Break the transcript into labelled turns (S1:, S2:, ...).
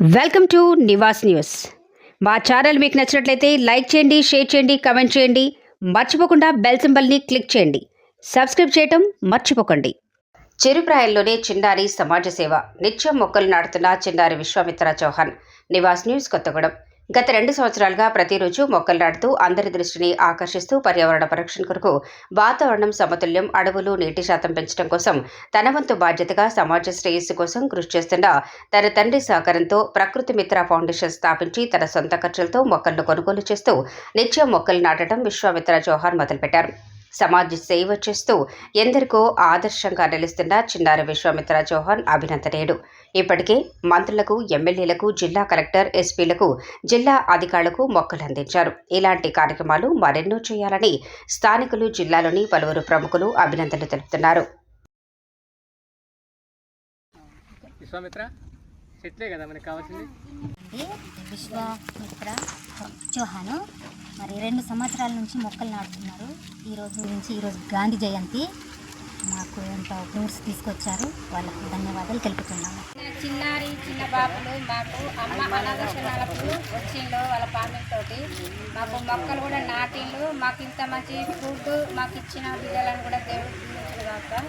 S1: Welcome to Nivas news. మా channel మీకు నచ్చినట్లయితే లైక్ చేయండి షేర్ చేయండి కమెంట్ చేయండి. మర్చిపోకుండా బెల్ సింబల్ని క్లిక్ చేయండి. సబ్స్క్రైబ్ చేయటం మర్చిపోకండి. చిరుప్రాయంలోనే చిన్నారి సమాజ సేవ. నిత్యం మొక్కలు నాటుతున్న చిన్నారి విశ్వామిత్ర చౌహాన్. నివాస్ న్యూస్ కొత్తగూడెం. గత రెండు సంవత్సరాలుగా ప్రతిరోజు మొక్కలు నాటుతూ అందరి దృష్టిని ఆకర్షిస్తూ పర్యావరణ పరిరక్షణ కొరకు వాతావరణం సమతుల్యం అడవులు నీటి శాతం పెంచడం కోసం తన వంతు బాధ్యతగా సమాజ శ్రేయస్సు కోసం కృషి చేస్తున్న తన తండ్రి సహకారంతో ప్రకృతి మిత్ర ఫౌండేషన్ స్థాపించి తన సొంత ఖర్చులతో మొక్కలను కొనుగోలు చేస్తూ నిత్యం మొక్కలు నాటడం విశ్వామిత్ర జోహార్ మొదలుపెట్టారు. సమాజ సేవ చేస్తూ ఎందరికో ఆదర్శంగా నిలుస్తున్న చిన్నారి విశ్వామిత్ర చౌహాన్ అభినందనీయుడు. ఇప్పటికే మంత్రులకు ఎమ్మెల్యేలకు జిల్లా కలెక్టర్ ఎస్పీలకు జిల్లా అధికారులకు మొక్కలు అందించారు. ఇలాంటి కార్యక్రమాలు మరెన్నో చేయాలని స్థానికులు జిల్లాలోని పలువురు ప్రముఖులు అభినందనలు తెలుపుతున్నారు.
S2: విశ్వామిత్ర చెట్లే కదా మనకి కావాల్సింది?
S3: విశ్వామిత్ర చౌహాను మరి రెండు సంవత్సరాల నుంచి మొక్కలు నాటుతున్నారు. ఈ రోజు నుంచి ఈరోజు గాంధీ జయంతి. మాకు ఎంత ఫ్రూట్స్ తీసుకొచ్చారు. వాళ్ళకు ధన్యవాదాలు తెలుపుతున్నాము.
S4: చిన్నారి చిన్న బాబులు మాకు అమ్మ అనాథాశ్రమాలకు వచ్చిండ్రు వాళ్ళ ఫ్యామిలీ తోటి. మాకు మొక్కలు కూడా నాటిండ్రు. మాకు ఇంత మంచి ఫుడ్ మాకు ఇచ్చిన బిడ్డలను కూడా దేవుడు దీవించును